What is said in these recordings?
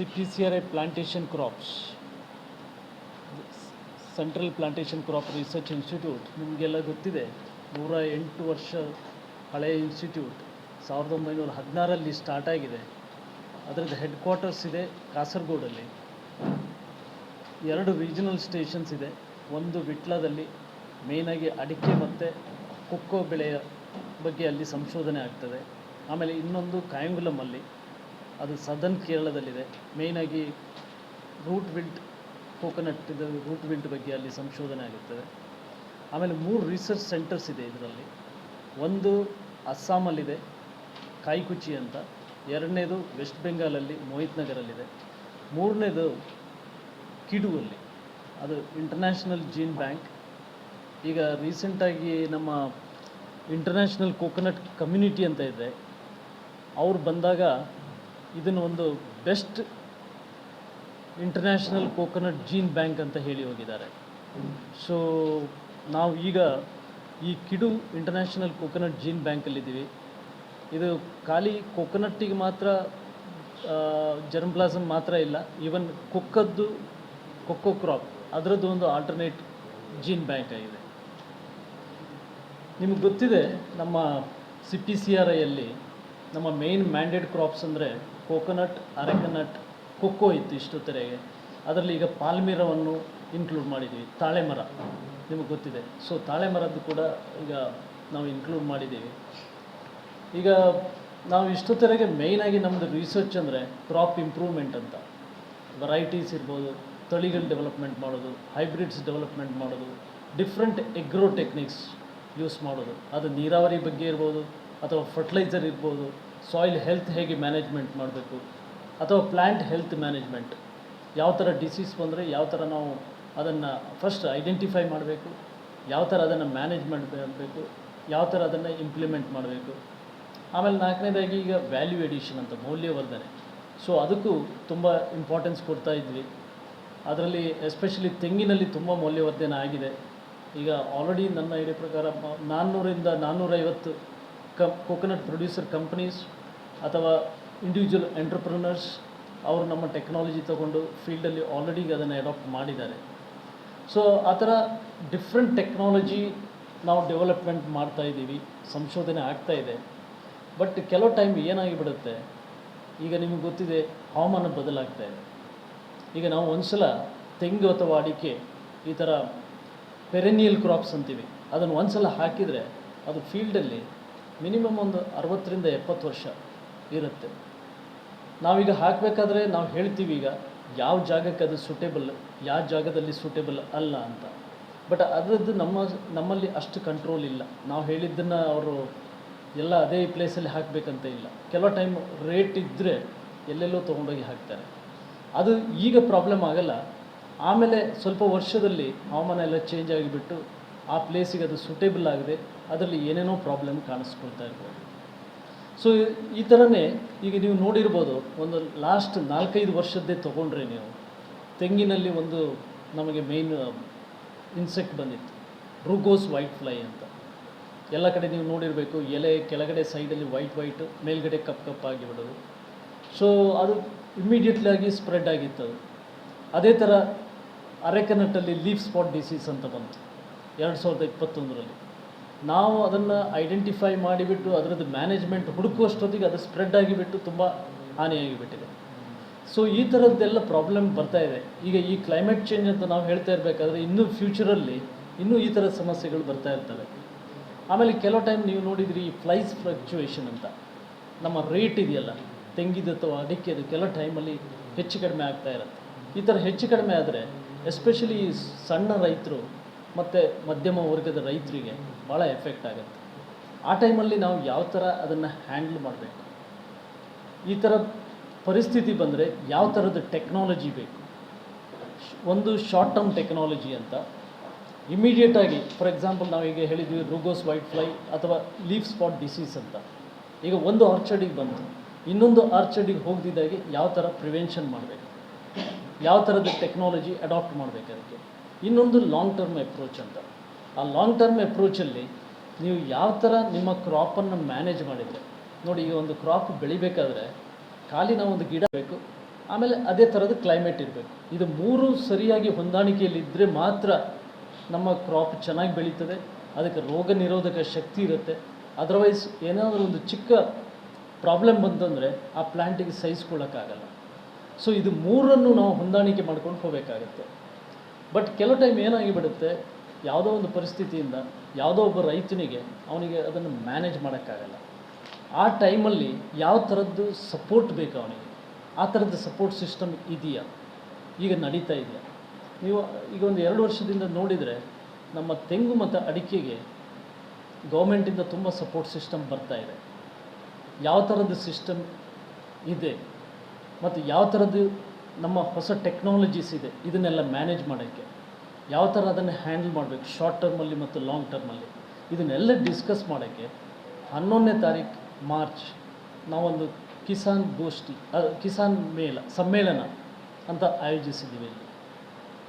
I plantation crops central plantation crop research institute ನಿಮಗೆಲ್ಲ ಗೊತ್ತಿದೆ, ನೂರ ಎಂಟು ವರ್ಷ ಹಳೆಯ ಇನ್ಸ್ಟಿಟ್ಯೂಟ್ ಸಾವಿರದ ಒಂಬೈನೂರ ಹದಿನಾರಲ್ಲಿ ಸ್ಟಾರ್ಟ್ ಆಗಿದೆ. ಅದರದ್ದು ಹೆಡ್ ಕ್ವಾರ್ಟರ್ಸ್ ಇದೆ ಕಾಸರಗೋಡಲ್ಲಿ. ಎರಡು ರೀಜನಲ್ ಸ್ಟೇಷನ್ಸ್ ಇದೆ, ಒಂದು ವಿಟ್ಲದಲ್ಲಿ. ಮೇಯ್ನಾಗಿ ಅಡಿಕೆ ಮತ್ತು ಕೊಕ್ಕೋ ಬೆಳೆಯ ಬಗ್ಗೆ ಅಲ್ಲಿ ಸಂಶೋಧನೆ ಆಗ್ತದೆ. ಆಮೇಲೆ ಇನ್ನೊಂದು ಕಾಯಂಗುಲಮಲ್ಲಿ ಅದು ಸದರ್ನ್ ಕೇರಳದಲ್ಲಿದೆ ಮೇಯ್ನಾಗಿ ರೂಟ್ ವಿಲ್ಟ್ ಕೋಕೋನಟ್ ಇದು ರೂಟ್ ವಿಲ್ಟ್ ಬಗ್ಗೆ ಅಲ್ಲಿ ಸಂಶೋಧನೆ ಆಗುತ್ತದೆ. ಆಮೇಲೆ ಮೂರು ರಿಸರ್ಚ್ ಸೆಂಟರ್ಸ್ ಇದೆ ಇದರಲ್ಲಿ. ಒಂದು ಅಸ್ಸಾಮಲ್ಲಿದೆ ಕಾಯ್ಕುಚಿ ಅಂತ. ಎರಡನೇದು ವೆಸ್ಟ್ ಬೆಂಗಾಲಲ್ಲಿ ಮೋಹಿತ್ ನಗರಲ್ಲಿದೆ. ಮೂರನೇದು ಕಿಡುವಲ್ಲಿ ಅದು ಇಂಟರ್ನ್ಯಾಷನಲ್ ಜೀನ್ ಬ್ಯಾಂಕ್ ಈಗ ರೀಸೆಂಟಾಗಿ ನಮ್ಮ ಇಂಟರ್ನ್ಯಾಷನಲ್ ಕೋಕೋನಟ್ ಕಮ್ಯುನಿಟಿ ಅಂತ ಇದೆ. ಅವ್ರು ಬಂದಾಗ ಇದನ್ನು ಒಂದು best international coconut gene bank ಅಂತ ಹೇಳಿ ಹೋಗಿದ್ದಾರೆ. ಸೊ ನಾವು ಈಗ ಈ ಕಿಡು ಇಂಟರ್ನ್ಯಾಷನಲ್ ಕೋಕೋನಟ್ ಜೀನ್ ಬ್ಯಾಂಕಲ್ಲಿದ್ದೀವಿ ಇದು ಖಾಲಿ ಕೋಕೋನಟ್ಟಿಗೆ ಮಾತ್ರ ಜರ್ಮ್ ಪ್ಲಾಸಮ್ ಮಾತ್ರ ಇಲ್ಲ ಈವನ್ ಕೊಕ್ಕದ್ದು ಕೊಕ್ಕೋ ಕ್ರಾಪ್ ಅದರದ್ದು ಒಂದು ಆಲ್ಟರ್ನೇಟ್ ಜೀನ್ ಬ್ಯಾಂಕ್ ಆಗಿದೆ. ನಿಮಗೆ ಗೊತ್ತಿದೆ, ನಮ್ಮ ಸಿ ಪಿ ಸಿ ಆರ್ ಐಯಲ್ಲಿ ನಮ್ಮ ಮೇನ್ ಮ್ಯಾಂಡೇಡ್ ಕ್ರಾಪ್ಸ್ ಅಂದರೆ ಕೋಕೋನಟ್, ಅರೆಕನಟ್, ಕೊಕ್ಕೋ ಇತ್ತು ಇಷ್ಟೊತ್ತರೆಗೆ ಅದರಲ್ಲಿ ಈಗ ಪಾಲ್ಮಿರವನ್ನು ಇನ್ಕ್ಲೂಡ್ ಮಾಡಿದ್ದೀವಿ. ತಾಳೆ ಮರ ನಿಮಗೆ ಗೊತ್ತಿದೆ. ಸೊ ತಾಳೆ ಮರದ್ದು ಕೂಡ ಈಗ ನಾವು ಇನ್ಕ್ಲೂಡ್ ಮಾಡಿದ್ದೀವಿ. ಈಗ ನಾವು ಇಷ್ಟೊತ್ತರೆಗೆ ಮೇಯ್ನಾಗಿ ನಮ್ಮದು ರಿಸರ್ಚ್ ಅಂದರೆ ಕ್ರಾಪ್ ಇಂಪ್ರೂವ್ಮೆಂಟ್ ಅಂತ. ವೆರೈಟೀಸ್ ಇರ್ಬೋದು, ತಳಿಗಳು ಡೆವಲಪ್ಮೆಂಟ್ ಮಾಡೋದು ಹೈಬ್ರಿಡ್ಸ್ ಡೆವಲಪ್ಮೆಂಟ್ ಮಾಡೋದು ಡಿಫ್ರೆಂಟ್ ಎಗ್ರೋ ಟೆಕ್ನಿಕ್ಸ್ ಯೂಸ್ ಮಾಡೋದು. ಅದು ನೀರಾವರಿ ಬಗ್ಗೆ ಇರ್ಬೋದು, ಅಥವಾ ಫರ್ಟಿಲೈಸರ್ ಇರ್ಬೋದು ಸಾಯಿಲ್ ಹೆಲ್ತ್ ಹೇಗೆ ಮ್ಯಾನೇಜ್ಮೆಂಟ್ ಮಾಡಬೇಕು? ಅಥವಾ ಪ್ಲ್ಯಾಂಟ್ ಹೆಲ್ತ್ ಮ್ಯಾನೇಜ್ಮೆಂಟ್ ಯಾವ ಥರ ಡಿಸೀಸ್ ಬಂದರೆ ಯಾವ ಥರ ನಾವು ಅದನ್ನು ಫಸ್ಟ್ ಐಡೆಂಟಿಫೈ ಮಾಡಬೇಕು. ಯಾವ ಥರ ಅದನ್ನು ಮ್ಯಾನೇಜ್ ಮಾಡಬೇಕು. ಯಾವ ಥರ ಅದನ್ನು ಇಂಪ್ಲಿಮೆಂಟ್ ಮಾಡಬೇಕು. ಆಮೇಲೆ ನಾಲ್ಕನೇದಾಗಿ ಈಗ ವ್ಯಾಲ್ಯೂ ಎಡಿಷನ್ ಅಂತ ಮೌಲ್ಯವರ್ಧನೆ. ಸೊ ಅದಕ್ಕೂ ತುಂಬ ಇಂಪಾರ್ಟೆನ್ಸ್ ಕೊಡ್ತಾ ಇದ್ವಿ. ಅದರಲ್ಲಿ ಎಸ್ಪೆಷಲಿ ತೆಂಗಿನಲ್ಲಿ ತುಂಬ ಮೌಲ್ಯವರ್ಧನೆ ಆಗಿದೆ. ಈಗ ಆಲ್ರೆಡಿ ನನ್ನ ಐಡಿಯಾ ಪ್ರಕಾರ ನಾನ್ನೂರಿಂದ ನಾನ್ನೂರೈವತ್ತು ಕೋಕೋನಟ್ ಪ್ರೊಡ್ಯೂಸರ್ ಕಂಪ್ನೀಸ್ ಅಥವಾ ಇಂಡಿವಿಜುವಲ್ ಎಂಟ್ರಪ್ರನರ್ಸ್ ಅವರು ನಮ್ಮ ಟೆಕ್ನಾಲಜಿ ತಗೊಂಡು ಫೀಲ್ಡಲ್ಲಿ ಆಲ್ರೆಡಿ ಅದನ್ನು ಅಡಾಪ್ಟ್ ಮಾಡಿದ್ದಾರೆ. ಸೊ ಆ ಥರ ಡಿಫ್ರೆಂಟ್ ಟೆಕ್ನಾಲಜಿ ನಾವು ಡೆವಲಪ್ಮೆಂಟ್ ಮಾಡ್ತಾ ಇದ್ದೀವಿ, ಸಂಶೋಧನೆ ಆಗ್ತಾ ಇದೆ. ಬಟ್ ಕೆಲವು ಟೈಮ್ ಏನಾಗಿಬಿಡುತ್ತೆ ಈಗ ನಿಮಗೆ ಗೊತ್ತಿದೆ ಹವಾಮಾನ ಬದಲಾಗ್ತಾ ಇದೆ. ಈಗ ನಾವು ಒಂದ್ಸಲ ತೆಂಗು ಅಥವಾ ಅಡಿಕೆ ಈ ಥರ ಪೆರೆನಿಯಲ್ ಕ್ರಾಪ್ಸ್ ಅಂತೀವಿ. ಅದನ್ನು ಒಂದ್ಸಲ ಹಾಕಿದರೆ ಅದು ಫೀಲ್ಡಲ್ಲಿ ಮಿನಿಮಮ್ ಒಂದು ಅರವತ್ತರಿಂದ ಎಪ್ಪತ್ತು ವರ್ಷ ಇರುತ್ತೆ. ನಾವೀಗ ಹಾಕಬೇಕಾದ್ರೆ ನಾವು ಹೇಳ್ತೀವಿ ಈಗ ಯಾವ ಜಾಗಕ್ಕೆ ಅದು ಸೂಟೇಬಲ್ ಯಾವ ಜಾಗದಲ್ಲಿ ಸೂಟೇಬಲ್ ಅಲ್ಲ ಅಂತ. ಬಟ್ ಅದರದ್ದು ನಮ್ಮ, ನಮ್ಮಲ್ಲಿ ಅಷ್ಟು ಕಂಟ್ರೋಲ್ ಇಲ್ಲ. ನಾವು ಹೇಳಿದ್ದನ್ನು ಅವರು ಎಲ್ಲ ಅದೇ ಪ್ಲೇಸಲ್ಲಿ ಹಾಕಬೇಕಂತ ಇಲ್ಲ. ಕೆಲವು ಟೈಮ್ ರೇಟ್ ಇದ್ದರೆ ಎಲ್ಲೆಲ್ಲೋ ತೊಗೊಂಡೋಗಿ ಹಾಕ್ತಾರೆ. ಅದು ಈಗ ಪ್ರಾಬ್ಲಮ್ ಆಗಲ್ಲ. ಆಮೇಲೆ ಸ್ವಲ್ಪ ವರ್ಷದಲ್ಲಿ ಹವಾಮಾನ ಎಲ್ಲ ಚೇಂಜ್ ಆಗಿಬಿಟ್ಟು ಆ ಪ್ಲೇಸಿಗೆ ಅದು ಸೂಟೇಬಲ್ ಆಗಿದೆ ಅದರಲ್ಲಿ ಏನೇನೋ ಪ್ರಾಬ್ಲಮ್ ಕಾಣಿಸ್ಕೊಳ್ತಾ ಇರ್ಬೋದು. ಸೊ ಈ ಥರನೇ ಈಗ ನೀವು ನೋಡಿರ್ಬೋದು, ಒಂದು ಲಾಸ್ಟ್ ನಾಲ್ಕೈದು ವರ್ಷದ್ದೇ ತೊಗೊಂಡ್ರೆ ನೀವು, ತೆಂಗಿನಲ್ಲಿ ಒಂದು ನಮಗೆ ಮೇಯ್ನ್ ಇನ್ಸೆಕ್ಟ್ ಬಂದಿತ್ತು. ರುಗೋಸ್ ವೈಟ್ ಫ್ಲೈ ಅಂತ. ಎಲ್ಲ ಕಡೆ ನೀವು ನೋಡಿರಬೇಕು, ಎಲೆ ಕೆಳಗಡೆ ಸೈಡಲ್ಲಿ ವೈಟ್ ವೈಟ್ ಮೇಲ್ಗಡೆ ಕಪ್ ಕಪ್ಪಾಗಿ ಬಿಡೋದು ಸೊ ಅದು ಇಮ್ಮಿಡಿಯೇಟ್ಲಿ ಆಗಿ ಸ್ಪ್ರೆಡ್ ಆಗಿತ್ತು. ಅದು ಅದೇ ಥರ ಅರೆಕನಟ್ಟಲ್ಲಿ ಲೀಫ್ ಸ್ಪಾಟ್ ಡಿಸೀಸ್ ಅಂತ ಬಂತು. ಎರಡು ಸಾವಿರದ ಇಪ್ಪತ್ತೊಂದರಲ್ಲಿ. ನಾವು ಅದನ್ನು ಐಡೆಂಟಿಫೈ ಮಾಡಿಬಿಟ್ಟು ಅದರದ್ದು ಮ್ಯಾನೇಜ್ಮೆಂಟ್ ಹುಡುಕುವಷ್ಟೊತ್ತಿಗೆ ಅದು ಸ್ಪ್ರೆಡ್ ಆಗಿಬಿಟ್ಟು ತುಂಬ ಹಾನಿಯಾಗಿಬಿಟ್ಟಿದೆ. ಸೊ ಈ ಥರದ್ದೆಲ್ಲ ಪ್ರಾಬ್ಲಮ್ ಬರ್ತಾ ಇದೆ. ಈಗ ಈ ಕ್ಲೈಮೇಟ್ ಚೇಂಜ್ ಅಂತ ನಾವು ಹೇಳ್ತಾ ಇರಬೇಕಾದ್ರೆ ಇನ್ನೂ ಫ್ಯೂಚರಲ್ಲಿ ಇನ್ನೂ ಈ ಥರದ ಸಮಸ್ಯೆಗಳು ಬರ್ತಾ ಇರ್ತವೆ. ಆಮೇಲೆ ಕೆಲವು ಟೈಮ್ ನೀವು ನೋಡಿದ್ರಿ ಈ ಫ್ಲೈಸ್ ಫ್ಲಕ್ಚುಯೇಷನ್ ಅಂತ. ನಮ್ಮ ರೇಟ್ ಇದೆಯಲ್ಲ ತೆಂಗಿದ್ದು ಅಥವಾ ಅಡಿಕೆದು ಕೆಲವು ಟೈಮಲ್ಲಿ ಹೆಚ್ಚು ಕಡಿಮೆ ಆಗ್ತಾ ಇರುತ್ತೆ. ಈ ಥರ ಹೆಚ್ಚು ಕಡಿಮೆ ಆದರೆ ಎಸ್ಪೆಷಲಿ ಸಣ್ಣ ರೈತರು ಮತ್ತು ಮಧ್ಯಮ ವರ್ಗದ ರೈತರಿಗೆ ಭಾಳ ಎಫೆಕ್ಟ್ ಆಗುತ್ತೆ. ಆ ಟೈಮಲ್ಲಿ ನಾವು ಯಾವ ಥರ ಅದನ್ನು ಹ್ಯಾಂಡ್ಲ್ ಮಾಡಬೇಕು? ಈ ಥರ ಪರಿಸ್ಥಿತಿ ಬಂದರೆ ಯಾವ ಥರದ ಟೆಕ್ನಾಲಜಿ ಬೇಕು? ಒಂದು ಶಾರ್ಟ್ ಟರ್ಮ್ ಟೆಕ್ನಾಲಜಿ ಅಂತ. ಇಮಿಡಿಯೇಟಾಗಿ ಫಾರ್ ಎಕ್ಸಾಂಪಲ್ ನಾವು ಈಗ ಹೇಳಿದ್ವಿ ರುಗೋಸ್ ವೈಟ್ ಫ್ಲೈ ಅಥವಾ ಲೀಫ್ ಸ್ಪಾಟ್ ಡಿಸೀಸ್ ಅಂತ. ಈಗ ಒಂದು ಆರ್ಚರ್ಡಿಗೆ ಬಂತು ಇನ್ನೊಂದು ಆರ್ಚರ್ಡಿಗೆ ಹೋಗದಿದ್ದಾಗೆ ಯಾವ ಥರ ಪ್ರಿವೆನ್ಷನ್ ಮಾಡಬೇಕು? ಯಾವ ಥರದ ಟೆಕ್ನಾಲಜಿ ಅಡಾಪ್ಟ್ ಮಾಡಬೇಕು ಅದಕ್ಕೆ? ಇನ್ನೊಂದು ಲಾಂಗ್ ಟರ್ಮ್ ಅಪ್ರೋಚ್ ಅಂತ. ಆ ಲಾಂಗ್ ಟರ್ಮ್ ಎಪ್ರೋಚಲ್ಲಿ ನೀವು ಯಾವ ಥರ ನಿಮ್ಮ ಕ್ರಾಪನ್ನು ಮ್ಯಾನೇಜ್ ಮಾಡಿದರೆ, ನೋಡಿ ಈ ಒಂದು ಕ್ರಾಪ್ ಬೆಳಿಬೇಕಾದ್ರೆ ಖಾಲಿ ನಾವು ಒಂದು ಗಿಡ ಬೇಕು, ಆಮೇಲೆ ಅದೇ ಥರದ ಕ್ಲೈಮೇಟ್ ಇರಬೇಕು. ಇದು ಮೂರು ಸರಿಯಾಗಿ ಹೊಂದಾಣಿಕೆಯಲ್ಲಿ ಇದ್ದರೆ ಮಾತ್ರ ನಮ್ಮ ಕ್ರಾಪ್ ಚೆನ್ನಾಗಿ ಬೆಳೀತದೆ, ಅದಕ್ಕೆ ರೋಗ ನಿರೋಧಕ ಶಕ್ತಿ ಇರುತ್ತೆ. ಅದರ್ವೈಸ್ ಏನಾದರೂ ಒಂದು ಚಿಕ್ಕ ಪ್ರಾಬ್ಲಮ್ ಬಂತಂದರೆ ಆ ಪ್ಲ್ಯಾಂಟಿಗೆ ಸಹಿಸ್ಕೊಳ್ಳೋಕ್ಕಾಗಲ್ಲ ಸೊ ಇದು ಮೂರನ್ನು ನಾವು ಹೊಂದಾಣಿಕೆ ಮಾಡ್ಕೊಂಡು ಹೋಗಬೇಕಾಗತ್ತೆ. ಬಟ್ ಕೆಲವು ಟೈಮ್ ಏನಾಗಿಬಿಡುತ್ತೆ ಯಾವುದೋ ಒಂದು ಪರಿಸ್ಥಿತಿಯಿಂದ ಯಾವುದೋ ಒಬ್ಬ ರೈತನಿಗೆ ಅವನಿಗೆ ಅದನ್ನು ಮ್ಯಾನೇಜ್ ಮಾಡೋಕ್ಕಾಗಲ್ಲ. ಆ ಟೈಮಲ್ಲಿ ಯಾವ ಥರದ್ದು ಸಪೋರ್ಟ್ ಬೇಕು ಅವನಿಗೆ? ಆ ಥರದ್ದು ಸಪೋರ್ಟ್ ಸಿಸ್ಟಮ್ ಇದೆಯಾ? ಈಗ ನಡೀತಾ ಇದೆಯಾ? ನೀವು ಈಗ ಒಂದು ಎರಡು ವರ್ಷದಿಂದ ನೋಡಿದರೆ ನಮ್ಮ ತೆಂಗು ಮತ್ತು ಅಡಿಕೆಗೆ ಗೌರ್ಮೆಂಟಿಂದ ತುಂಬ ಸಪೋರ್ಟ್ ಸಿಸ್ಟಮ್ ಬರ್ತಾ ಇದೆ. ಯಾವ ಥರದ್ದು ಸಿಸ್ಟಮ್ ಇದೆ? ಮತ್ತು ಯಾವ ಥರದ್ದು ನಮ್ಮ ಹೊಸ ಟೆಕ್ನಾಲಜೀಸ್ ಇದೆ, ಇದನ್ನೆಲ್ಲ ಮ್ಯಾನೇಜ್ ಮಾಡೋಕ್ಕೆ. ಯಾವ ಥರ ಅದನ್ನು ಹ್ಯಾಂಡಲ್ ಮಾಡಬೇಕು ಶಾರ್ಟ್ ಟರ್ಮಲ್ಲಿ ಮತ್ತು ಲಾಂಗ್ ಟರ್ಮಲ್ಲಿ ಇದನ್ನೆಲ್ಲ ಡಿಸ್ಕಸ್ ಮಾಡೋಕ್ಕೆ ಹನ್ನೊಂದನೇ ತಾರೀಕು ಮಾರ್ಚ್ ನಾವೊಂದು ಕಿಸಾನ್ ಗೋಷ್ಠಿ ಕಿಸಾನ್ ಮೇಳ, ಸಮ್ಮೇಳನ ಅಂತ ಆಯೋಜಿಸಿದ್ದೀವಿ ಇಲ್ಲಿ.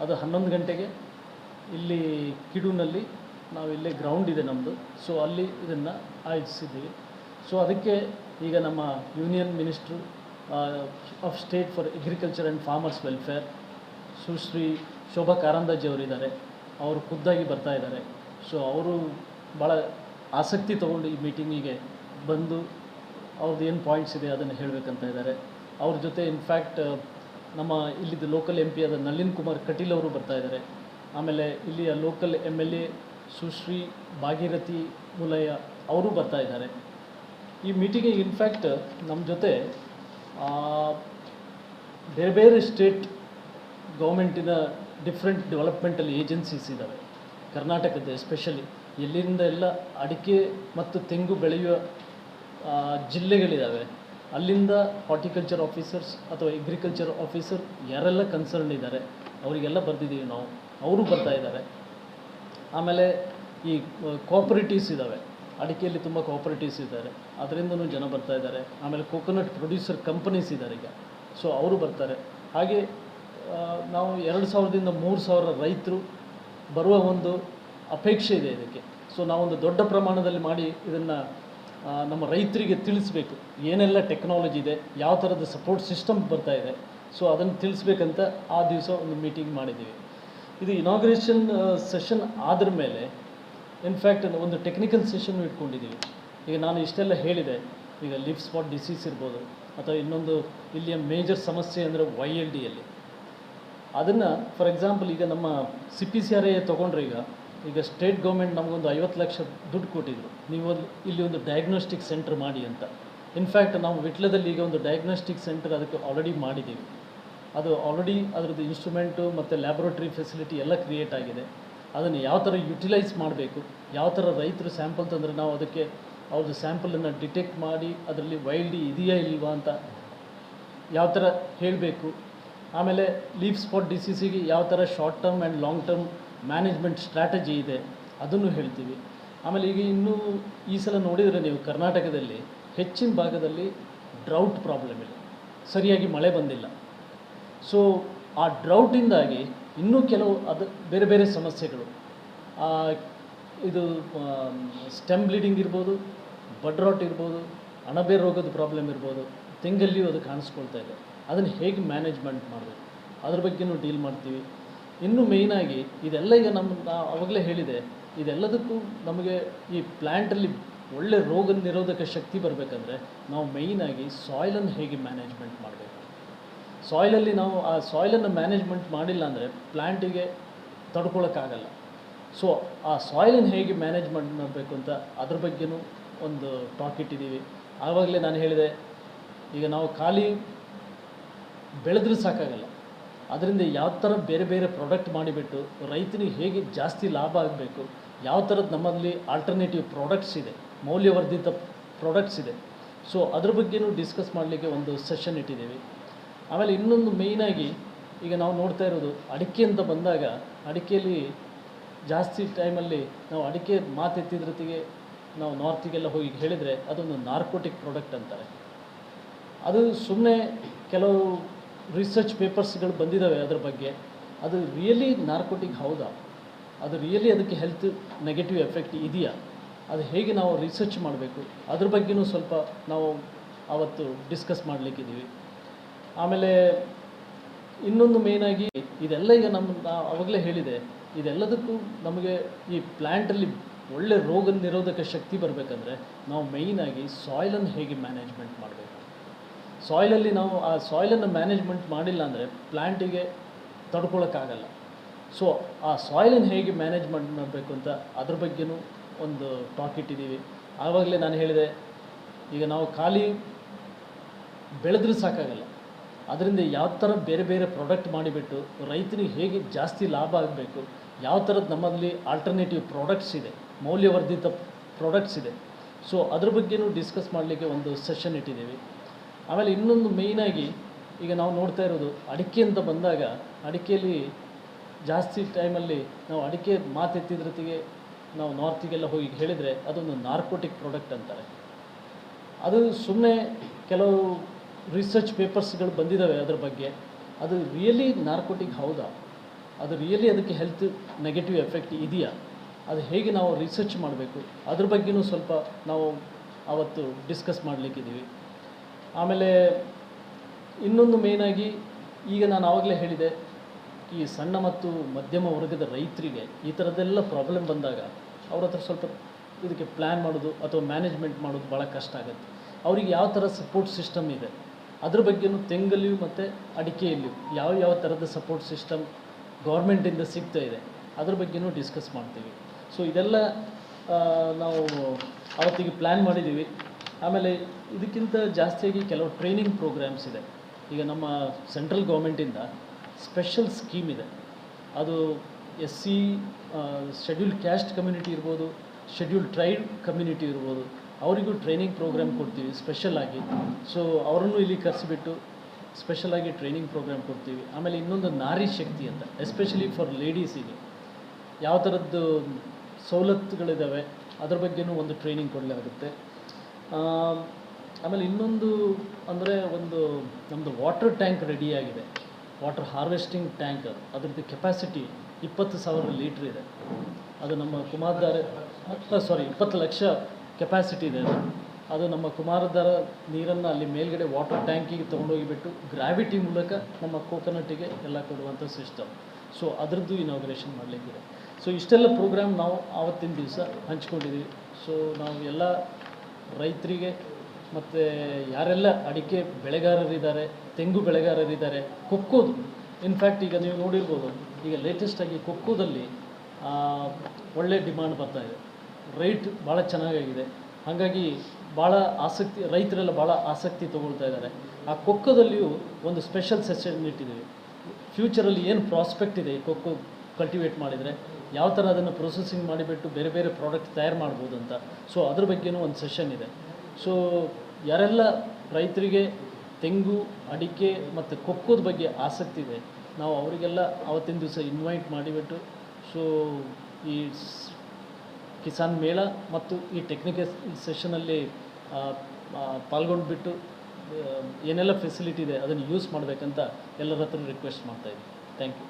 ಅದು ಹನ್ನೊಂದು ಗಂಟೆಗೆ, ಇಲ್ಲಿ ಕಿಡೂನಲ್ಲಿ ನಾವು ಇಲ್ಲೇ ಗ್ರೌಂಡ್ ಇದೆ ನಮ್ಮದು ಸೊ ಅಲ್ಲಿ ಇದನ್ನು ಆಯೋಜಿಸಿದ್ದೀವಿ. ಸೊ ಅದಕ್ಕೆ ಈಗ ನಮ್ಮ union minister of state for agriculture and farmers welfare Sushri Shobha Karandlaje ಅವರಿದ್ದಾರೆ. ಅವರು ಖುದ್ದಾಗಿ ಬರ್ತಾ ಇದ್ದಾರೆ. ಸೊ ಅವರು ಭಾಳ ಆಸಕ್ತಿ ತಗೊಂಡು ಈ ಮೀಟಿಂಗಿಗೆ ಬಂದು ಅವ್ರದ್ದು ಏನು ಪಾಯಿಂಟ್ಸ್ ಇದೆ ಅದನ್ನು ಹೇಳಬೇಕಂತ ಇದ್ದಾರೆ. ಅವ್ರ ಜೊತೆ ಇನ್ಫ್ಯಾಕ್ಟ್ ನಮ್ಮ ಇಲ್ಲಿದ್ದು ಲೋಕಲ್ ಎಂ ಪಿ ಆದ ನಳಿನ್ ಕುಮಾರ್ ಕಟೀಲ್ ಅವರು ಬರ್ತಾ ಇದ್ದಾರೆ. ಆಮೇಲೆ ಇಲ್ಲಿಯ local M L A Sushri Bhagirathi Murulya ಅವರು ಬರ್ತಾ ಇದ್ದಾರೆ. ಈ ಮೀಟಿಂಗಿಗೆ ಇನ್ಫ್ಯಾಕ್ಟ್ ನಮ್ಮ ಜೊತೆ ಬೇರೆ ಬೇರೆ ಸ್ಟೇಟ್ ಗೌರ್ಮೆಂಟಿನ ಡಿಫ್ರೆಂಟ್ ಡೆವಲಪ್ಮೆಂಟಲ್ ಏಜೆನ್ಸೀಸ್ ಇದ್ದಾವೆ ಕರ್ನಾಟಕದ ಎಸ್ಪೆಷಲಿ ಎಲ್ಲಿಂದ ಎಲ್ಲ ಅಡಿಕೆ ಮತ್ತು ತೆಂಗು ಬೆಳೆಯುವ ಜಿಲ್ಲೆಗಳಿದ್ದಾವೆ ಅಲ್ಲಿಂದ ಹಾರ್ಟಿಕಲ್ಚರ್ ಆಫೀಸರ್ಸ್ ಅಥವಾ ಅಗ್ರಿಕಲ್ಚರ್ ಆಫೀಸರ್ ಯಾರೆಲ್ಲ ಕನ್ಸರ್ನ್ ಇದ್ದಾರೆ, ಅವರಿಗೆಲ್ಲ ಬರೆದಿದ್ದೀವಿ ನಾವು. ಅವರು ಬರ್ತಾ ಇದ್ದಾರೆ. ಆಮೇಲೆ ಈ ಕೋಆಪರೇಟಿವ್ಸ್ ಇದ್ದಾವೆ ಅಡಿಕೆಯಲ್ಲಿ ತುಂಬ ಕೋಆಪರೇಟಿವ್ಸ್ ಇದ್ದಾರೆ. ಅದರಿಂದನೂ ಜನ ಬರ್ತಾ ಇದ್ದಾರೆ. ಆಮೇಲೆ ಕೋಕೋನಟ್ ಪ್ರೊಡ್ಯೂಸರ್ ಕಂಪನೀಸ್ ಇದ್ದಾರೆ ಈಗ. ಸೊ ಅವರು ಬರ್ತಾರೆ. ಹಾಗೆ ನಾವು ಎರಡು ಸಾವಿರದಿಂದ ಮೂರು ಸಾವಿರ ರೈತರು ಬರುವ ಒಂದು ಅಪೇಕ್ಷೆ ಇದೆ ಇದಕ್ಕೆ. ಸೊ ನಾವೊಂದು ದೊಡ್ಡ ಪ್ರಮಾಣದಲ್ಲಿ ಮಾಡಿ ಇದನ್ನು ನಮ್ಮ ರೈತರಿಗೆ ತಿಳಿಸ್ಬೇಕು. ಏನೆಲ್ಲ ಟೆಕ್ನಾಲಜಿ ಇದೆ, ಯಾವ ಥರದ ಸಪೋರ್ಟ್ ಸಿಸ್ಟಮ್ ಬರ್ತಾ ಇದೆ. ಸೊ ಅದನ್ನು ತಿಳಿಸ್ಬೇಕಂತ ಆ ದಿವಸ ಒಂದು ಮೀಟಿಂಗ್ ಮಾಡಿದ್ದೀವಿ. ಇದು ಇನಾಗ್ರೇಷನ್ ಸೆಷನ್ ಆದ್ರ ಮೇಲೆ ಇನ್ಫ್ಯಾಕ್ಟ್ ಒಂದು ಟೆಕ್ನಿಕಲ್ ಸೆಷನ್ ಇಟ್ಕೊಂಡಿದ್ದೀವಿ. ಈಗ ನಾನು ಇಷ್ಟೆಲ್ಲ ಹೇಳಿದೆ, ಈಗ ಲಿಫ್ ಸ್ಪಾಟ್ ಡಿಸೀಸ್ ಇರ್ಬೋದು ಅಥವಾ ಇನ್ನೊಂದು ಇಲ್ಲಿಯ ಮೇಜರ್ ಸಮಸ್ಯೆ ಅಂದರೆ ವೈ ಎಲ್ ಡಿಯಲ್ಲಿ ಅದನ್ನು ಫಾರ್ ಎಕ್ಸಾಂಪಲ್ ಈಗ ನಮ್ಮ C P C R A ತೊಗೊಂಡ್ರೆ ಈಗ ಈಗ ಸ್ಟೇಟ್ ಗೌರ್ಮೆಂಟ್ ನಮಗೊಂದು ಐವತ್ತು ಲಕ್ಷ ದುಡ್ಡು ಕೊಟ್ಟಿದ್ರು. ನೀವು ಇಲ್ಲಿ ಒಂದು ಡಯಾಗ್ನೋಸ್ಟಿಕ್ ಸೆಂಟರ್ ಮಾಡಿ ಅಂತ. ಇನ್ಫ್ಯಾಕ್ಟ್ ನಾವು ವಿಟ್ಲದಲ್ಲಿ ಈಗ ಒಂದು ಡಯಾಗ್ನೋಸ್ಟಿಕ್ ಸೆಂಟರ್ ಅದಕ್ಕೆ ಆಲ್ರೆಡಿ ಮಾಡಿದ್ದೀವಿ. ಅದು ಆಲ್ರೆಡಿ ಅದರದ್ದು ಇನ್ಸ್ಟ್ರೂಮೆಂಟು ಮತ್ತು ಲ್ಯಾಬೊರೇಟರಿ ಫೆಸಿಲಿಟಿ ಎಲ್ಲ ಕ್ರಿಯೇಟ್ ಆಗಿದೆ. ಅದನ್ನು ಯಾವ ಥರ ಯುಟಿಲೈಸ್ ಮಾಡಬೇಕು ಯಾವ ಥರ ರೈತರು ಸ್ಯಾಂಪಲ್ ತಂದರೆ ನಾವು ಅದಕ್ಕೆ ಅವ್ರದ್ದು ಸ್ಯಾಂಪಲನ್ನು ಡಿಟೆಕ್ಟ್ ಮಾಡಿ ಅದರಲ್ಲಿ ವೈಲ್ಡ್ ಇದೆಯಾ ಇಲ್ವಾ ಅಂತ ಯಾವ ಥರ ಹೇಳಬೇಕು. ಆಮೇಲೆ ಲೀಫ್ ಸ್ಪಾಟ್ ಡಿಸೀಸಿಗೆ ಯಾವ ಥರ short term and long term management strategy ಇದೆ ಅದನ್ನು ಹೇಳ್ತೀವಿ. ಆಮೇಲೆ ಈಗ ಇನ್ನೂ ಈ ಸಲ ನೋಡಿದರೆ ನೀವು ಕರ್ನಾಟಕದಲ್ಲಿ ಹೆಚ್ಚಿನ ಭಾಗದಲ್ಲಿ ಡ್ರೌಟ್ ಪ್ರಾಬ್ಲಮ್ ಇದೆ. ಸರಿಯಾಗಿ ಮಳೆ ಬಂದಿಲ್ಲ. ಸೊ ಆ ಡ್ರೌಟಿಂದಾಗಿ ಇನ್ನೂ ಕೆಲವು ಅದು ಬೇರೆ ಬೇರೆ ಸಮಸ್ಯೆಗಳು. ಇದು ಸ್ಟೆಮ್ ಬ್ಲೀಡಿಂಗ್ ಇರ್ಬೋದು ಬಡ್ ರಾಟ್ ಇರ್ಬೋದು, ಅಣಬೆ ರೋಗದ ಪ್ರಾಬ್ಲಮ್ ಇರ್ಬೋದು ತೆಂಗಲ್ಲಿಯೂ ಅದು ಕಾಣಿಸ್ಕೊಳ್ತಾ ಇದೆ. ಅದನ್ನು ಹೇಗೆ ಮ್ಯಾನೇಜ್ಮೆಂಟ್ ಮಾಡಬೇಕು? ಅದ್ರ ಬಗ್ಗೆನೂ ಡೀಲ್ ಮಾಡ್ತೀವಿ. ಇನ್ನು ಮೇಯ್ನಾಗಿ ಇದೆಲ್ಲ ಈಗ ನಮ್ಮ ನಾ ಅವಾಗಲೇ ಹೇಳಿದೆ, ಇದೆಲ್ಲದಕ್ಕೂ ನಮಗೆ ಈ ಪ್ಲ್ಯಾಂಟಲ್ಲಿ ಒಳ್ಳೆ ರೋಗ ನಿರೋಧಕ ಶಕ್ತಿ ಬರಬೇಕಂದ್ರೆ ನಾವು ಮೇಯ್ನಾಗಿ ಸಾಯ್ಲನ್ನು ಹೇಗೆ ಮ್ಯಾನೇಜ್ಮೆಂಟ್ ಮಾಡಬೇಕು? ಸಾಯ್ಲಲ್ಲಿ ನಾವು ಆ ಸಾಯ್ಲನ್ನು ಮ್ಯಾನೇಜ್ಮೆಂಟ್ ಮಾಡಿಲ್ಲ ಅಂದರೆ ಪ್ಲ್ಯಾಂಟಿಗೆ ತಡ್ಕೊಳ್ಳೋಕ್ಕಾಗಲ್ಲ ಸೊ ಆ ಸಾಯ್ಲನ್ನು ಹೇಗೆ ಮ್ಯಾನೇಜ್ಮೆಂಟ್ ಮಾಡಬೇಕು ಅಂತ ಅದ್ರ ಬಗ್ಗೆನೂ ಒಂದು ಟಾಕ್ ಇಟ್ಟಿದ್ದೀವಿ. ಆವಾಗಲೇ ನಾನು ಹೇಳಿದೆ, ಈಗ ನಾವು ಖಾಲಿ ಬೆಳೆದ್ರೆ ಸಾಕಾಗಲ್ಲ. ಅದರಿಂದ ಯಾವ ಥರ ಬೇರೆ ಬೇರೆ ಪ್ರಾಡಕ್ಟ್ ಮಾಡಿಬಿಟ್ಟು ರೈತನಿಗೆ ಹೇಗೆ ಜಾಸ್ತಿ ಲಾಭ ಆಗಬೇಕು, ಯಾವ ಥರದ್ದು ನಮ್ಮಲ್ಲಿ ಆಲ್ಟರ್ನೇಟಿವ್ ಪ್ರಾಡಕ್ಟ್ಸ್ ಇದೆ, ಮೌಲ್ಯವರ್ಧಿತ ಪ್ರಾಡಕ್ಟ್ಸ್ ಇದೆ. ಸೊ ಅದ್ರ ಬಗ್ಗೆನೂ ಡಿಸ್ಕಸ್ ಮಾಡಲಿಕ್ಕೆ ಒಂದು ಸೆಷನ್ ಇಟ್ಟಿದ್ದೀವಿ. ಆಮೇಲೆ ಇನ್ನೊಂದು ಮೇಯ್ನಾಗಿ ಈಗ ನಾವು ನೋಡ್ತಾ ಇರೋದು ಅಡಿಕೆ ಅಂತ ಬಂದಾಗ ಅಡಿಕೆಯಲ್ಲಿ ಜಾಸ್ತಿ ಟೈಮಲ್ಲಿ ನಾವು ಅಡಿಕೆ ಮಾತೆತ್ತಿದ್ರತಿಗೆ ನಾವು ನಾರ್ತಿಗೆಲ್ಲ ಹೋಗಿ ಹೇಳಿದರೆ ಅದೊಂದು ನಾರ್ಕೋಟಿಕ್ ಪ್ರಾಡಕ್ಟ್ ಅಂತಾರೆ. ಅದು ಸುಮ್ಮನೆ ಕೆಲವು ರಿಸರ್ಚ್ ಪೇಪರ್ಸ್ಗಳು ಬಂದಿದ್ದಾವೆ ಅದರ ಬಗ್ಗೆ. ಅದು ರಿಯಲಿ ನಾರ್ಕೋಟಿಕ್ ಹೌದಾ? ಅದು ರಿಯಲಿ ಅದಕ್ಕೆ ಹೆಲ್ತ್ ನೆಗೆಟಿವ್ ಎಫೆಕ್ಟ್ ಇದೆಯಾ? ಅದು ಹೇಗೆ ನಾವು ರಿಸರ್ಚ್ ಮಾಡಬೇಕು? ಅದ್ರ ಬಗ್ಗೆನೂ ಸ್ವಲ್ಪ ನಾವು ಆವತ್ತು ಡಿಸ್ಕಸ್ ಮಾಡಲಿಕ್ಕಿದ್ದೀವಿ. ಆಮೇಲೆ ಇನ್ನೊಂದು ಮೇಯ್ನಾಗಿ ಇದೆಲ್ಲ ಈಗ ನಮ್ಮ ಆವಾಗಲೇ ಹೇಳಿದೆ. ಇದೆಲ್ಲದಕ್ಕೂ ನಮಗೆ ಈ ಪ್ಲ್ಯಾಂಟಲ್ಲಿ ಒಳ್ಳೆ ರೋಗ ನಿರೋಧಕ ಶಕ್ತಿ ಬರಬೇಕಂದ್ರೆ ನಾವು ಮೇಯ್ನಾಗಿ ಸಾಯ್ಲನ್ನು ಹೇಗೆ ಮ್ಯಾನೇಜ್ಮೆಂಟ್ ಮಾಡಬೇಕು? ಸಾಯ್ಲಲ್ಲಿ ನಾವು ಆ ಸಾಯ್ಲನ್ನು ಮ್ಯಾನೇಜ್ಮೆಂಟ್ ಮಾಡಿಲ್ಲ ಅಂದರೆ ಪ್ಲ್ಯಾಂಟಿಗೆ ತಡ್ಕೊಳ್ಳೋಕ್ಕಾಗಲ್ಲ ಸೊ ಆ ಸಾಯ್ಲನ್ನು ಹೇಗೆ ಮ್ಯಾನೇಜ್ಮೆಂಟ್ ಮಾಡಬೇಕು ಅಂತ ಅದ್ರ ಬಗ್ಗೆನೂ ಒಂದು ಟಾಕ್ ಇಟ್ಟಿದ್ದೀವಿ. ಆವಾಗಲೇ ನಾನು ಹೇಳಿದೆ, ಈಗ ನಾವು ಖಾಲಿ ಬೆಳೆದ್ರೆ ಸಾಕಾಗಲ್ಲ. ಅದರಿಂದ ಯಾವ ಥರ ಬೇರೆ ಬೇರೆ ಪ್ರಾಡಕ್ಟ್ ಮಾಡಿಬಿಟ್ಟು ರೈತನಿಗೆ ಹೇಗೆ ಜಾಸ್ತಿ ಲಾಭ ಆಗಬೇಕು ಯಾವ ಥರದ್ದು ನಮ್ಮಲ್ಲಿ ಆಲ್ಟರ್ನೇಟಿವ್ ಪ್ರಾಡಕ್ಟ್ಸ್ ಇದೆ, ಮೌಲ್ಯವರ್ಧಿತ ಪ್ರಾಡಕ್ಟ್ಸ್ ಇದೆ. ಸೊ ಅದ್ರ ಬಗ್ಗೆನೂ ಡಿಸ್ಕಸ್ ಮಾಡಲಿಕ್ಕೆ ಒಂದು ಸೆಷನ್ ಇಟ್ಟಿದ್ದೀವಿ. ಆಮೇಲೆ ಇನ್ನೊಂದು ಮೇಯ್ನಾಗಿ ಈಗ ನಾವು ನೋಡ್ತಾ ಇರೋದು ಅಡಿಕೆ ಅಂತ ಬಂದಾಗ ಅಡಿಕೆಯಲ್ಲಿ ಜಾಸ್ತಿ ಟೈಮಲ್ಲಿ ನಾವು ಅಡಿಕೆ ಮಾತೆತ್ತಿದ್ರತಿಗೆ ನಾವು ನಾರ್ತಿಗೆಲ್ಲ ಹೋಗಿ ಹೇಳಿದರೆ ಅದೊಂದು ನಾರ್ಕೋಟಿಕ್ ಪ್ರಾಡಕ್ಟ್ ಅಂತಾರೆ. ಅದು ಸುಮ್ಮನೆ ಕೆಲವು ರಿಸರ್ಚ್ ಪೇಪರ್ಸ್ಗಳು ಬಂದಿದ್ದಾವೆ ಅದ್ರ ಬಗ್ಗೆ. ಅದು ರಿಯಲಿ ನಾರ್ಕೋಟಿಕ್ ಹೌದಾ? ಅದು ರಿಯಲಿ ಅದಕ್ಕೆ ಹೆಲ್ತ್ ನೆಗೆಟಿವ್ ಎಫೆಕ್ಟ್ ಇದೆಯಾ? ಅದು ಹೇಗೆ ನಾವು ರಿಸರ್ಚ್ ಮಾಡಬೇಕು? ಅದ್ರ ಬಗ್ಗೆನೂ ಸ್ವಲ್ಪ ನಾವು ಆವತ್ತು ಡಿಸ್ಕಸ್ ಮಾಡಲಿಕ್ಕಿದ್ದೀವಿ ಆಮೇಲೆ ಇನ್ನೊಂದು ಮೇಯ್ನಾಗಿ ಈಗ ನಾನು ಆವಾಗಲೇ ಹೇಳಿದೆ, ಈ ಸಣ್ಣ ಮತ್ತು ಮಧ್ಯಮ ವರ್ಗದ ರೈತರಿಗೆ ಈ ಥರದ್ದೆಲ್ಲ ಪ್ರಾಬ್ಲಮ್ ಬಂದಾಗ ಅವ್ರ ಹತ್ರ ಸ್ವಲ್ಪ ಇದಕ್ಕೆ ಪ್ಲ್ಯಾನ್ ಮಾಡೋದು ಅಥವಾ ಮ್ಯಾನೇಜ್ಮೆಂಟ್ ಮಾಡೋದು ಭಾಳ ಕಷ್ಟ ಆಗುತ್ತೆ. ಅವ್ರಿಗೆ ಯಾವ ಥರ ಸಪೋರ್ಟ್ ಸಿಸ್ಟಮ್ ಇದೆ? ಅದ್ರ ಬಗ್ಗೆನೂ ತೆಂಗಲ್ಲಿಯೂ ಮತ್ತು ಅಡಿಕೆಯಲ್ಲಿಯೂ ಯಾವ ಯಾವ ಥರದ ಸಪೋರ್ಟ್ ಸಿಸ್ಟಮ್ ಗೌರ್ಮೆಂಟಿಂದ ಸಿಗ್ತಾ ಇದೆ. ಅದ್ರ ಬಗ್ಗೆನೂ ಡಿಸ್ಕಸ್ ಮಾಡ್ತೀವಿ. ಸೊ ಇದೆಲ್ಲ ನಾವು ಅವತ್ತಿಗೆ ಪ್ಲ್ಯಾನ್ ಮಾಡಿದ್ದೀವಿ. ಆಮೇಲೆ ಇದಕ್ಕಿಂತ ಜಾಸ್ತಿಯಾಗಿ ಕೆಲವು ಟ್ರೈನಿಂಗ್ ಪ್ರೋಗ್ರಾಮ್ಸ್ ಇದೆ. ಈಗ ನಮ್ಮ ಸೆಂಟ್ರಲ್ ಗೌರ್ಮೆಂಟಿಂದ ಸ್ಪೆಷಲ್ ಸ್ಕೀಮ್ ಇದೆ. ಅದು S C scheduled caste community ಇರ್ಬೋದು ಶೆಡ್ಯೂಲ್ಡ್ ಟ್ರೈಬ್ ಕಮ್ಯುನಿಟಿ ಇರ್ಬೋದು, ಅವರಿಗೂ ಟ್ರೈನಿಂಗ್ ಪ್ರೋಗ್ರಾಮ್ ಕೊಡ್ತೀವಿ ಸ್ಪೆಷಲ್ ಆಗಿ. ಸೊ ಅವರನ್ನು ಇಲ್ಲಿ ಕರೆಸಿಬಿಟ್ಟು ಸ್ಪೆಷಲ್ ಆಗಿ ಟ್ರೈನಿಂಗ್ ಪ್ರೋಗ್ರಾಮ್ ಕೊಡ್ತೀವಿ. ಆಮೇಲೆ ಇನ್ನೊಂದು ನಾರಿ ಶಕ್ತಿ ಅಂತ ಎಸ್ಪೆಷಲಿ ಫಾರ್ ಲೇಡೀಸಿಗೆ ಯಾವ ಥರದ್ದು ಸವಲತ್ತುಗಳಿದ್ದಾವೆ ಅದ್ರ ಬಗ್ಗೆನೂ ಒಂದು ಟ್ರೈನಿಂಗ್ ಕೊಡಲಾಗುತ್ತೆ. ಆಮೇಲೆ ಇನ್ನೊಂದು ಅಂದರೆ ಒಂದು ನಮ್ಮದು ವಾಟರ್ ಟ್ಯಾಂಕ್ ರೆಡಿಯಾಗಿದೆ ವಾಟರ್ ಹಾರ್ವೆಸ್ಟಿಂಗ್ ಟ್ಯಾಂಕ್ ಅದರದ್ದು ಕೆಪಾಸಿಟಿ ಇಪ್ಪತ್ತು ಸಾವಿರ ಲೀಟ್ರ್ ಇದೆ. ಅದು ನಮ್ಮ ಕುಮಾರ್ದಾರೆ ಸಾರಿ ಇಪ್ಪತ್ತು ಲಕ್ಷ ಕೆಪಾಸಿಟಿ ಇದೆ ಅದು. ಅದು ನಮ್ಮ ಕುಮಾರಧಾರ ನೀರನ್ನು ಅಲ್ಲಿ ಮೇಲ್ಗಡೆ ವಾಟರ್ ಟ್ಯಾಂಕಿಗೆ ತೊಗೊಂಡೋಗಿಬಿಟ್ಟು ಗ್ರಾವಿಟಿ ಮೂಲಕ ನಮ್ಮ ಕೋಕೋನಟ್ಟಿಗೆ ಎಲ್ಲ ಕೊಡುವಂಥ ಸಿಸ್ಟಮ್ ಸೊ ಅದರದ್ದು ಇನಾಗ್ರೇಷನ್ ಮಾಡಲಿಕ್ಕಿದೆ. ಸೊ ಇಷ್ಟೆಲ್ಲ ಪ್ರೋಗ್ರಾಮ್ ನಾವು ಆವತ್ತಿನ ದಿವಸ ಹಂಚ್ಕೊಂಡಿದ್ದೀವಿ. ಸೊ ನಾವು ಎಲ್ಲ ರೈತರಿಗೆ ಮತ್ತು ಯಾರೆಲ್ಲ ಅಡಿಕೆ ಬೆಳೆಗಾರರಿದ್ದಾರೆ, ತೆಂಗು ಬೆಳೆಗಾರರಿದ್ದಾರೆ, ಕೊಕ್ಕೋದು. ಇನ್ಫ್ಯಾಕ್ಟ್ ಈಗ ನೀವು ನೋಡಿರ್ಬೋದು, ಈಗ ಲೇಟೆಸ್ಟಾಗಿ ಕೊಕ್ಕೋದಲ್ಲಿ ಒಳ್ಳೆ ಡಿಮಾಂಡ್ ಬರ್ತಾ ಇದೆ. ರೇಟ್ ಭಾಳ ಚೆನ್ನಾಗಾಗಿದೆ. ಹಾಗಾಗಿ ಭಾಳ ಆಸಕ್ತಿ, ರೈತರೆಲ್ಲ ಭಾಳ ಆಸಕ್ತಿ ತೊಗೊಳ್ತಾ ಇದ್ದಾರೆ. ಆ ಕೊಕ್ಕದಲ್ಲಿಯೂ ಒಂದು ಸ್ಪೆಷಲ್ ಸೆಷನ್ ಇಟ್ಟಿದ್ದೀವಿ. ಫ್ಯೂಚರಲ್ಲಿ ಏನು ಪ್ರಾಸ್ಪೆಕ್ಟ್ ಇದೆ ಈ ಕೊಕ್ಕೋ ಕಲ್ಟಿವೇಟ್ ಮಾಡಿದರೆ, ಯಾವ ಥರ ಅದನ್ನು ಪ್ರೊಸೆಸಿಂಗ್ ಮಾಡಿಬಿಟ್ಟು ಬೇರೆ ಬೇರೆ ಪ್ರಾಡಕ್ಟ್ ತಯಾರು ಮಾಡ್ಬೋದು ಅಂತ. ಸೊ ಅದ್ರ ಬಗ್ಗೆನೂ ಒಂದು ಸೆಷನ್ ಇದೆ. ಸೊ ಯಾರೆಲ್ಲ ರೈತರಿಗೆ ತೆಂಗು, ಅಡಿಕೆ ಮತ್ತು ಕೊಕ್ಕೋದ ಬಗ್ಗೆ ಆಸಕ್ತಿ ಇದೆ, ನಾವು ಅವರಿಗೆಲ್ಲ ಅವತ್ತಿನ ದಿವಸ ಇನ್ವೈಟ್ ಮಾಡಿಬಿಟ್ಟು ಸೊ ಈ ಕಿಸಾನ್ ಮೇಳ ಮತ್ತು ಈ ಟೆಕ್ನಿಕಲ್ ಸೆಷನಲ್ಲಿ ಪಾಲ್ಗೊಂಡ್ಬಿಟ್ಟು ಬಿಟ್ಟು ಏನೆಲ್ಲ ಫೆಸಿಲಿಟಿ ಇದೆ ಅದನ್ನು ಯೂಸ್ ಮಾಡಬೇಕಂತ ಎಲ್ಲರ ಹತ್ರ ರಿಕ್ವೆಸ್ಟ್ ಮಾಡ್ತಾಯಿದ್ದೀನಿ ಥ್ಯಾಂಕ್ ಯು